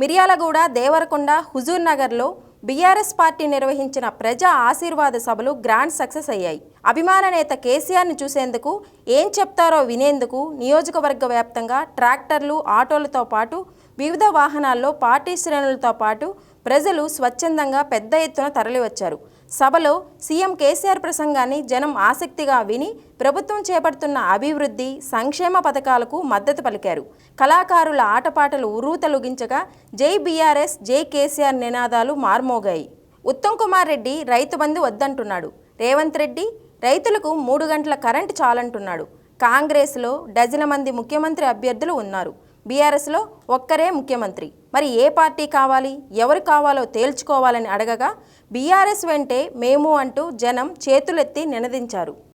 మిర్యాలగూడ దేవరకొండ హుజూర్ నగర్లో BRS party నిర్వహించిన ప్రజా ఆశీర్వాద సభలు గ్రాండ్ సక్సెస్ అయ్యాయి. అభిమాన నేత కేసీఆర్ను చూసేందుకు ఏం చెప్తారో వినేందుకు నియోజకవర్గ వ్యాప్తంగా ట్రాక్టర్లు ఆటోలతో పాటు వివిధ వాహనాల్లో పార్టీ శ్రేణులతో పాటు ప్రజలు స్వచ్ఛందంగా పెద్ద ఎత్తున తరలివచ్చారు. సభలో సీఎం కేసీఆర్ ప్రసంగాన్ని జనం ఆసక్తిగా విని ప్రభుత్వం చేపడుతున్న అభివృద్ధి సంక్షేమ పథకాలకు మద్దతు పలికారు. కళాకారుల ఆటపాటలు ఉర్రూతలుగించగా జై బీఆర్ఎస్ జై కేసీఆర్ నినాదాలు మార్మోగాయి. ఉత్తమ్ కుమార్ రెడ్డి రైతు బంధు వద్దంటున్నాడు. రేవంత్ రెడ్డి రైతులకు మూడు గంటల కరెంటు చాలంటున్నాడు. కాంగ్రెస్లో డజన మంది ముఖ్యమంత్రి అభ్యర్థులు ఉన్నారు. బీఆర్ఎస్లో ఒక్కరే ముఖ్యమంత్రి. మరి ఏ పార్టీ కావాలి? ఎవరు కావాలో తేల్చుకోవాలని అడగగా బీఆర్ఎస్ వెంటే మేము అంటూ జనం చేతులెత్తి నినదించారు.